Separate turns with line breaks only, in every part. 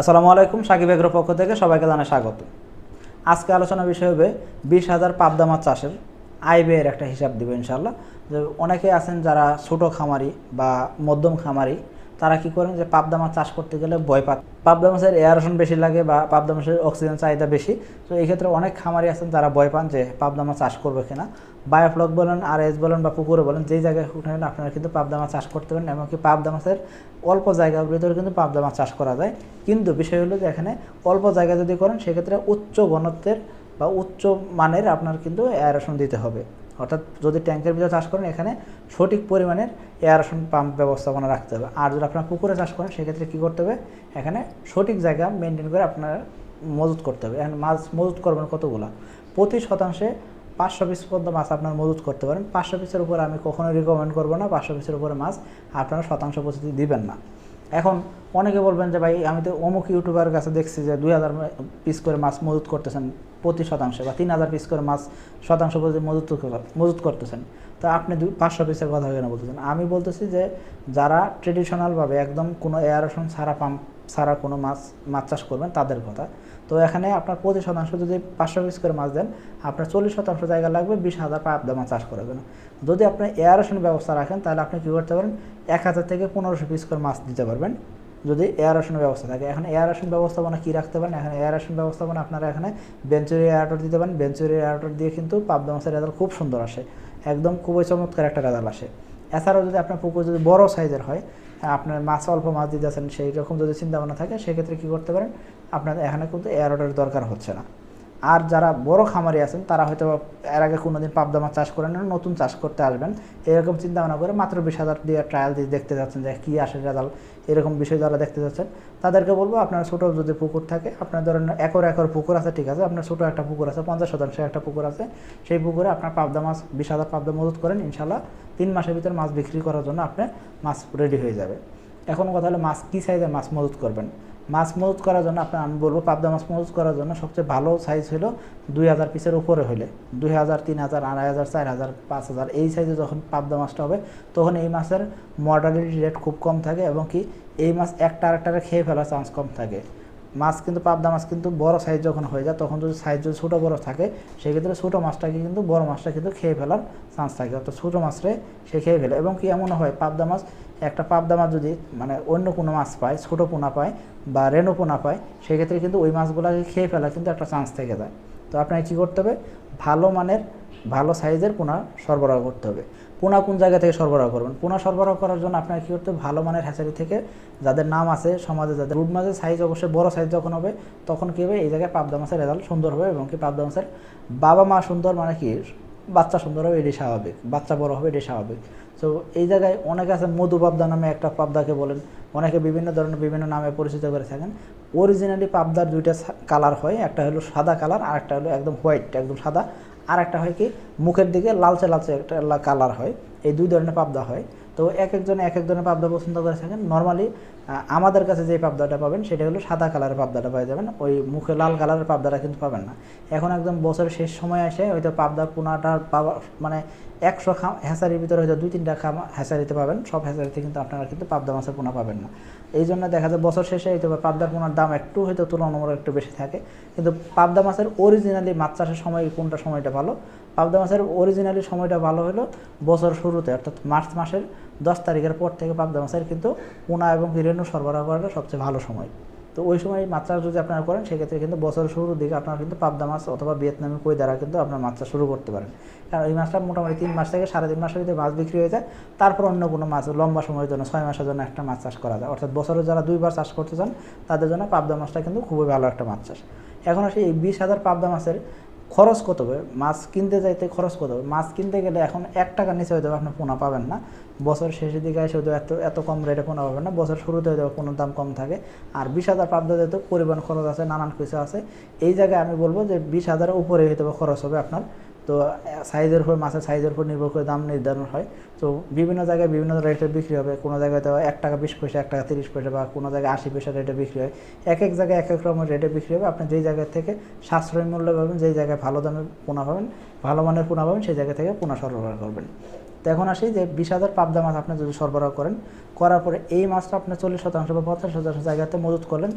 আসসালামু আলাইকুম, সাকিব এগ্রোর পক্ষ থেকে সবাইকে জানাই স্বাগত। আজকে আলোচনা বিষয় হবে বিশ হাজার পাবদা মাছ চাষের আয় ব্যয়ের একটা হিসাব দিব ইনশাল্লাহ যে অনেকে আছেন যারা ছোট খামারি বা মধ্যম খামারি, তারা কি করেন যে পাবদা মাছ চাষ করতে গেলে ভয় পাত পাবদা মাছের এয়ারেশন বেশি লাগে বা পাবদা মাছের অক্সিজেন চাহিদা বেশি। তো এই ক্ষেত্রে অনেক খামারি আছেন যারা ভয় পান যে পাবদা মাছ চাষ করবে কিনা। বায়োফ্লক বলেন আর এস বলেন বা পুকুরে বলেন, যেই জায়গায় উঠেন আপনারা কিন্তু পাবদা মাছ চাষ করতে পারেন এমনকি পাবদা মাছের অল্প জায়গার ভিতরে কিন্তু পাবদা মাছ চাষ করা যায়। কিন্তু বিষয় হলো যে এখানে অল্প জায়গা যদি করেন, সেক্ষেত্রে উচ্চ ঘনত্বের বা উচ্চ মানের আপনার কিন্তু এয়ারেশন দিতে হবে। অর্থাৎ যদি ট্যাঙ্কের ভিতরে চাষ করেন, এখানে সঠিক পরিমাণের এয়ারেশন পাম্প ব্যবস্থাপনা রাখতে হবে। আর যদি আপনার পুকুরে চাষ করেন, সেক্ষেত্রে কী করতে হবে? এখানে সঠিক জায়গা মেনটেন করে আপনার মজুত করতে হবে। এখন মাছ মজুত করবেন কতগুলো? প্রতি শতাংশে পাঁচশো পিস পর্যন্ত মাছ আপনার মজুত করতে পারেন। পাঁচশো পিসের উপরে আমি কখনোই রিকমেন্ড করব না। পাঁচশো পিসের উপরে মাছ আপনারা শতাংশ পদ্ধতি দিবেন না। এখন অনেকে বলবেন যে, ভাই, আমি তো অমুক ইউটিউবার কাছে দেখছি যে, দুই হাজার পিস করে মাছ মজুত করতেছেন প্রতি শতাংশে বা তিন হাজার পিস করে মাছ শতাংশ পদ্ধতি মজুত মজুত করতেছেন। তো আপনি পাঁচশো পিসের কথা কেন বলতেছেন? আমি বলতেছি যে, যারা ট্রেডিশনালভাবে একদম কোনো এয়ারেশন ছাড়া পাম্প, ছাড়া কোনো মাছ মাছ চাষ করবেন, তাদের কথা। তো এখানে আপনার পঁচিশ শতাংশ যদি পাঁচশো পিস করে মাছ দেন, আপনার চল্লিশ শতাংশ জায়গা লাগবে, বিশ হাজার পাবদা মাছ চাষ করার জন্য। যদি আপনি এয়ারেশন ব্যবস্থা রাখেন, তাহলে আপনি কী করতে পারেন এক হাজার থেকে পনেরোশো পিস করে মাছ দিতে পারবেন। যদি এয়ারেশনের ব্যবস্থা থাকে, এখন এয়ারেশন ব্যবস্থাপনা কী রাখতে পারেন? এখানে এয়ারেশন ব্যবস্থাপনা আপনারা এখানে বেঞ্চুরি এয়ারটর দিতে পারেন। বেঞ্চুরি এয়ারটর দিয়ে কিন্তু পাবদা মাছের রেজাল্ট খুব সুন্দর আসে। একদম খুবই চমৎকার একটা রেজাল্ট আসে। এছাড়াও যদি আপনার পুকুর যদি বড় সাইজের হয়, আপনার মাছ অল্প মাছ দিতে দিতেছেন সেই রকম যদি চিন্তা ভাবনা থাকে, সেক্ষেত্রে কী করতে পারেন? আপনার এখানে কিন্তু এয়ারটের দরকার হচ্ছে না। আর যারা বড় খামারি আছেন, তারা হয়তো এর আগে কোনোদিন পাবদা মাছ চাষ করেন না, নতুন চাষ করতে আসবেন। এরকম চিন্তা ভাবনা করে মাত্র বিশ হাজার দিয়ে ট্রায়াল দিয়ে দেখতে যাচ্ছেন যে কী আসে রেজাল্ট এরকম বিষয় যারা দেখতে যাচ্ছেন, তাদেরকে বলব আপনার ছোটো যদি পুকুর থাকে, আপনার ধরেন একর একর পুকুর আছে, ঠিক আছে, আপনার ছোটো একটা পুকুর আছে, পঞ্চাশ শতাংশ একটা পুকুর আছে, সেই পুকুরে আপনার পাবদা মাছ, বিশ হাজার পাবদা মজুত করেন ইনশাল্লাহ তিন মাসের ভিতরে মাছ বিক্রি করার জন্য আপনি মাছ রেডি হয়ে যাবে। এখন কথা হলো মাছ কী সাইজের মাছ মজুত করবেন? মাছ মজুত করার জন্য আপনার, আমি বলব পাবদা মাছ মজুত করার জন্য সবচেয়ে ভালো সাইজ হলো দুই হাজার পিসের উপরে হলে। দুই হাজার, তিন হাজার, আড়াই হাজার, চার হাজার, পাঁচ হাজার, এই সাইজে যখন পাবদা মাছটা হবে, তখন এই মাছের মর্টালিটি রেট খুব কম থাকে এবং কি এই মাছ একটা আরেকটারে খেয়ে ফেলার চান্স কম থাকে। মাছ কিন্তু, পাবদা মাছ কিন্তু বড় সাইজ যখন হয়ে যায়, তখন যদি সাইজ যদি ছোটো বড় থাকে, সেক্ষেত্রে ছোটো মাছটাকে কিন্তু, বড় মাছটা কিন্তু খেয়ে ফেলার চান্স থাকে। অর্থাৎ ছোটো মাছটাই সে খেয়ে ফেলে। এবং কি এমন হয়, পাবদা মাছ, একটা পাবদা মাছ যদি মানে অন্য কোনো মাছ পায়, ছোটো পোনা পায় বা রেণু পোনা পায়, সেক্ষেত্রে কিন্তু ওই মাছগুলোকে খেয়ে ফেলা কিন্তু একটা চান্স থেকে যায়। তো আপনাকে কী করতে হবে? ভালো মানের, ভালো সাইজের পোনা সরবরাহ করতে হবে। পোনা কোন জায়গা থেকে সরবরাহ করবেন? পোনা সরবরাহ করার জন্য আপনার কী করতে ভালো মানের হ্যাচারি থেকে যাদের নাম আছে, সমাজে যাদের রুট মাছের সাইজ অবশ্যই বড় সাইজ যখন হবে, তখন কী হবে? এই জায়গায় পাবদা মাছের রেজাল্ট সুন্দর হবে এবং কি পাবদা মাছের বাবা মা সুন্দর মানে কি? বাচ্চা সুন্দর হবে এটি স্বাভাবিক। বাচ্চা বড় হবে এটি স্বাভাবিক। তো এই জায়গায় অনেকে আছে, মধু পাবদা নামে একটা পাবদাকে বলেন। অনেকে বিভিন্ন ধরনের বিভিন্ন নামে পরিচিত করে থাকেন। অরিজিনালি পাবদার দুইটা কালার হয়, একটা হলো সাদা কালার আর একটা হলো একদম হোয়াইট একদম সাদা। আর একটা হয় কি, মুখের দিকে লালচে লালচে একটা কালার হয়, এই দুই ধরনের পাবদা হয়। তো এক একজনে এক এক ধরনের পাবদা পছন্দ করে থাকেন। নর্মালি আমাদের কাছে যে পাবদাটা পাবেন, সেটা হলো সাদা কালারের পাবদাটা পেয়ে যাবেন ওই মুখে লাল কালারের পাবদাটা কিন্তু পাবেন না। এখন একদম বছরের শেষ সময় আসে হয়তো পাবদা পোনাটা পাওয়া মানে একশো খাম হ্যাঁসারির ভিতরে হয়তো দুই তিনটা খাম হ্যাঁসারিতে পাবেন। সব হ্যাঁসারিতে কিন্তু আপনারা কিন্তু পাবদা মাছের পোনা পাবেন না। এই জন্য দেখা যায় বছর শেষে হয়তো পাবদার পোনার দাম একটু হয়তো তুলনামূলক একটু বেশি থাকে। কিন্তু পাবদা মাছের অরিজিনালি মাছ চাষের সময় কোনটা সময়টা ভালো? পাবদা মাছের অরিজিনালি সময়টা ভালো হলো বছর শুরুতে, অর্থাৎ মার্চ মাসের দশ তারিখের পর থেকে পাবদা মাছের কিন্তু পোনা এবং রেণু সরবরাহ করাটা সবচেয়ে ভালো সময়। তো ওই সময় মাছ চাষ যদি আপনারা করেন, সেক্ষেত্রে কিন্তু বছর শুরুর দিকে আপনারা কিন্তু পাবদা মাছ অথবা ভিয়েতনামি কই দ্বারা কিন্তু আপনার মাছ চাষ শুরু করতে পারেন। কারণ এই মাছটা মোটামুটি তিন মাস থেকে সাড়ে তিন মাসের ভিতরে মাছ বিক্রি হয়ে যায়। তারপর অন্য কোনো মাছ লম্বা সময়ের জন্য, ছয় মাসের জন্য একটা মাছ চাষ করা যায়। অর্থাৎ বছরে যারা দুইবার চাষ করতে চান, তাদের জন্য পাবদা মাছটা কিন্তু খুবই ভালো একটা মাছ চাষ। এখন আসি এই বিশ হাজার পাবদা মাছের খরচ কত হবে? মাছ কিনতে যাইতে খরচ কত হবে? মাছ কিনতে গেলে এখন এক টাকার নিচে হয়তো আপনি পোনা পাবেন না। বছর শেষের দিকে এসে হয়তো এত এত কম রেটে পোনা পাবেন না। বছর শুরুতে হয়তো পোনার দাম কম থাকে। আর বিশ হাজার পাবদা যেহেতু পরিবহন খরচ আছে, নানান কিছু আছে। এই জায়গায় আমি বলব যে বিশ হাজারের উপরে হয়তো খরচ হবে আপনার। তো সাইজের উপর মাছের সাইজের উপর নির্ভর করে দাম নির্ধারণ হয়। তো বিভিন্ন জায়গায় বিভিন্ন রেটে বিক্রি হবে। কোনো জায়গায় তো এক টাকা বিশ পয়সা, এক টাকা তিরিশ পয়সা বা কোনো জায়গায় আশি পয়সা রেটে বিক্রি হয়। এক এক জায়গায় এক এক রকমের রেটে বিক্রি হবে। আপনি যেই জায়গা থেকে সাশ্রয় মূল্য পাবেন, যেই জায়গায় ভালো দামে পোনা পাবেন, ভালো মানের পোনা পাবেন, সেই জায়গা থেকে পোনা সরবরাহ করবেন। তো এখন আসি যে বিশ হাজার পাবদা মাছ আপনি যদি সরবরাহ করেন, করার পরে এই মাছটা আপনি চল্লিশ শতাংশ বা পঞ্চাশ শতাংশ জায়গাতে মজুত করলেন।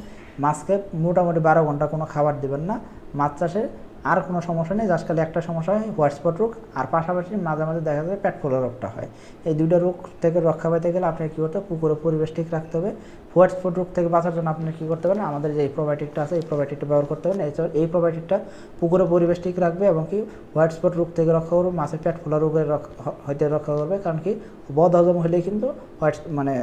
মাছকে মোটামুটি বারো ঘণ্টা কোনো খাবার দিবেন না। মাছ চাষে আর কোনো সমস্যা নেই জাস্ট খালি একটা সমস্যা হয় হোয়াইট স্পট রোগ, আর পাশাপাশি মাঝে মাঝে দেখা যায় পেট ফোলা রোগটা হয়। এই দুইটা রোগ থেকে রক্ষা পেতে গেলে আপনাকে কী করতে হবে পুকুরে পরিবেশ ঠিক রাখতে হবে। হোয়াইট স্পট রোগ থেকে বাঁচার জন্য আপনি কী করতে পারেন, আমাদের যে প্রোবায়োটিকটা আছে, এই প্রোবায়োটিকটা ব্যবহার করতে পারেন। এছাড়া এই প্রোবায়োটিকটা পুকুরে পরিবেশ ঠিক রাখবে এবং কি হোয়াইট স্পট রোগ থেকে রক্ষা করবে মাছের পেট ফোলা রোগের হইতে রক্ষা করবে, কারণ কি বদ হজম হলেই কিন্তু হোয়াইট মানে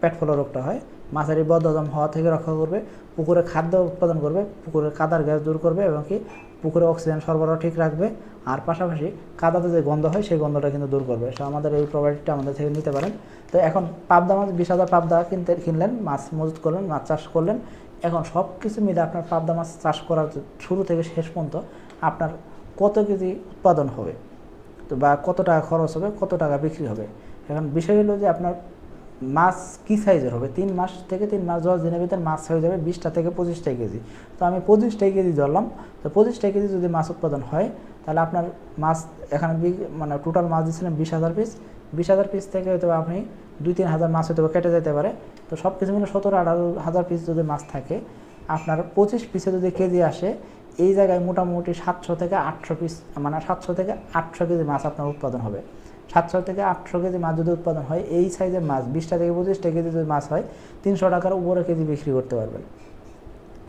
পেট ফোলা রোগটা হয়। মাছের এই হওয়া থেকে রক্ষা করবে, পুকুরে খাদ্য উৎপাদন করবে, পুকুরের কাদার গ্যাস দূর করবে এবং কি পুকুরে অক্সিজেন সরবরাহ ঠিক রাখবে। আর পাশাপাশি কাদাতে যে গন্ধ হয়, সেই গন্ধটা কিন্তু দূর করবে। সো আমাদের এই প্রোভাইডটা আমাদের থেকে নিতে পারেন। তো এখন পাবদা মাছ, বিশ হাজার পাবদা কিনতে, কিনলেন, মাছ মজুত করলেন, মাছ চাষ করলেন। এখন সব কিছু মিলে আপনার পাবদা মাছ চাষ করার শুরু থেকে শেষ পর্যন্ত আপনার কত কেজি উৎপাদন হবে? তো বা কত টাকা খরচ হবে, কত টাকা বিক্রি হবে? এখন বিষয় হলো যে আপনার মাছ কী সাইজের হবে? তিন মাস থেকে তিন মাস দশ দিনের ভিতরে মাছ হয়ে যাবে বিশটা থেকে পঁচিশটা কেজি। তো আমি পঁচিশটা কেজি ধরলাম। তো পঁচিশটা কেজি যদি মাছ উৎপাদন হয়, তাহলে আপনার মাছ এখানে মানে টোটাল মাছ দিচ্ছিলেন বিশ হাজার পিস বিশ হাজার পিস থেকে হয়তো আপনি দুই, তিন হাজার মাছ হয়তো কেটে যেতে পারে। তো সব কিছু মিলে সতেরো, আঠারো হাজার পিস যদি মাছ থাকে, আপনার পঁচিশ পিসে যদি কেজি আসে, এই জায়গায় মোটামুটি সাতশো থেকে আটশো পিস মানে সাতশো থেকে আটশো কেজি মাছ আপনার উৎপাদন হবে। সাতশো থেকে আটশো কেজি মাছ যদি উৎপাদন হয়, এই সাইজের মাছ, বিশটা থেকে পঁচিশটা কেজি যদি মাছ হয়, তিনশো টাকার উপরে কেজি বিক্রি করতে পারবেন।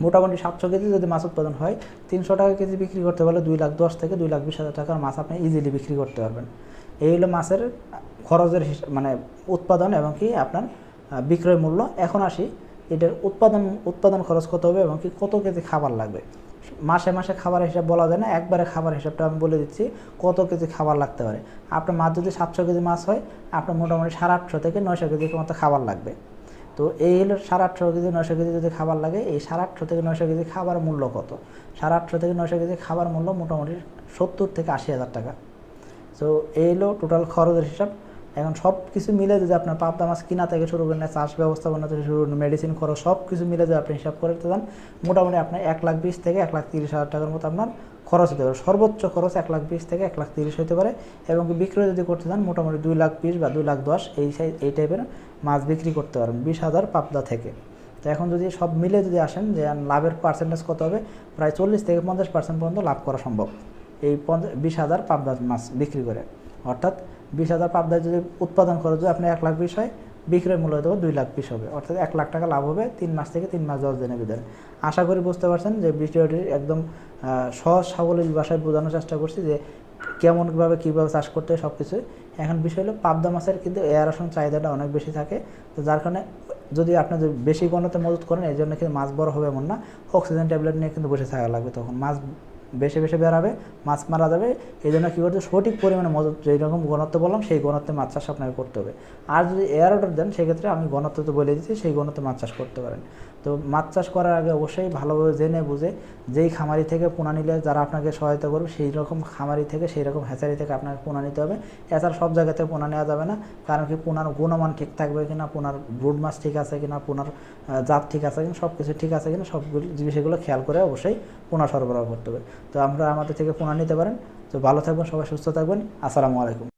মোটামুটি সাতশো কেজি যদি মাছ উৎপাদন হয়, তিনশো টাকা কেজি বিক্রি করতে পারলে দুই লাখ দশ থেকে দুই লাখ বিশ হাজার টাকার মাছ আপনি ইজিলি বিক্রি করতে পারবেন। এই হলো মাছের খরচের মানে উৎপাদন এবং কি আপনার বিক্রয় মূল্য। এখন আসি, এটার উৎপাদন উৎপাদন খরচ কত হবে এবং কি কত কেজি খাবার লাগবে। মাসে মাসে খাবার হিসাব বলা যায় না, একবারে খাবার হিসাবটা আমি বলে দিচ্ছি, কত কেজি খাবার লাগতে পারে। আপনার মাছ যদি সাতশো কেজি মাছ হয়, আপনার মোটামুটি সাড়ে আটশো থেকে নয়শো কেজি মতো খাবার লাগবে। তো এই হলো সাড়ে আটশো কেজি, নয়শো কেজি যদি খাবার লাগে, এই সাড়ে আটশো থেকে নয়শো কেজি খাবার মূল্য কত? সাড়ে আটশো থেকে নয়শো কেজি খাবার মূল্য মোটামুটি সত্তর থেকে আশি হাজার টাকা। তো এই হলো টোটাল খরচের হিসাব। এখন সব কিছু মিলে যদি আপনার পাবদা মাছ কিনা থেকে শুরু করেন চাষ ব্যবস্থাপনা থেকে শুরু করেন মেডিসিন খরচ সব কিছু মিলে যদি আপনি হিসাব করতে যান মোটামুটি আপনার এক লাখ বিশ থেকে এক লাখ তিরিশ হাজার টাকার মতো আপনার খরচ হতে পারে। সর্বোচ্চ খরচ এক লাখ বিশ থেকে এক লাখ তিরিশ হতে পারে এবং বিক্রয় যদি করতে চান, মোটামুটি দুই লাখ বিশ বা দুই লাখ দশ এই সাইজ এই টাইপের মাছ বিক্রি করতে পারেন বিশ হাজার পাবদা থেকে। তো এখন যদি সব মিলে যদি আসেন যে লাভের পার্সেন্টেজ কত হবে, প্রায় চল্লিশ থেকে পঞ্চাশ পার্সেন্ট পর্যন্ত লাভ করা সম্ভব। এই পঞ্চাশ বিশ হাজার পাবদা মাছ বিক্রি করে। অর্থাৎ বিশ হাজার পাবদায় যদি উৎপাদন করে যদি আপনি এক লাখ বিশ হয়, বিক্রয় মূল্য হয়তো দুই লাখ বিশ হবে। অর্থাৎ এক লাখ টাকা লাভ হবে তিন মাস থেকে তিন মাস দশ দিনের ভিতরে। আশা করি বুঝতে পারছেন যে ভিডিওটি একদম সহজ সাবলীল ভাষায় বোঝানোর চেষ্টা করছি যে কেমনভাবে কীভাবে চাষ করতে হয় সব কিছুই এখন বিষয় হলো পাবদা মাছের কিন্তু এয়ারেশন চাহিদাটা অনেক বেশি থাকে। তো যার কারণে যদি আপনি যদি বেশি গণতে মজুত করেন এই জন্য কিন্তু মাছ বড় হবে এমন না। অক্সিজেন ট্যাবলেট নিয়ে কিন্তু বসে থাকা লাগবে তখন। মাছ বেশি বেশি বেড়াবে, মাছ মারা যাবে। এই জন্য কী করতে সঠিক পরিমাণে মজুত যেই রকম ঘনত্ব বললাম, সেই ঘনত্বে মাছ চাষ আপনাকে করতে হবে। আর যদি এয়ার অর্ডার দেন, সেক্ষেত্রে আমি ঘনত্ব তো বলে দিচ্ছি, সেই ঘনত্বে মাছ চাষ করতে পারেন। তো মাছ চাষ করার আগে অবশ্যই ভালোভাবে জেনে বুঝে যেই খামারি থেকে পোনা নিলে যারা আপনাকে সহায়তা করবে, সেই রকম খামারি থেকে, সেই রকম হ্যাচারি থেকে আপনাকে পোনা নিতে হবে। এছাড়া সব জায়গাতে পোনা নেওয়া যাবে না, কারণ কি পোনার গুণমান ঠিক থাকবে কিনা, পোনার ব্রুড মাছ ঠিক আছে কিনা, পোনার জাত ঠিক আছে কিনা সব কিছু ঠিক আছে কিনা, সবগুলো বিষয়গুলো খেয়াল করে অবশ্যই পোনা সরবরাহ করতে হবে। তো আমরা আমাদের থেকে পোনা নিতে পারেন। তো ভালো থাকবেন, সবাই সুস্থ থাকবেন। আসসালামু আলাইকুম।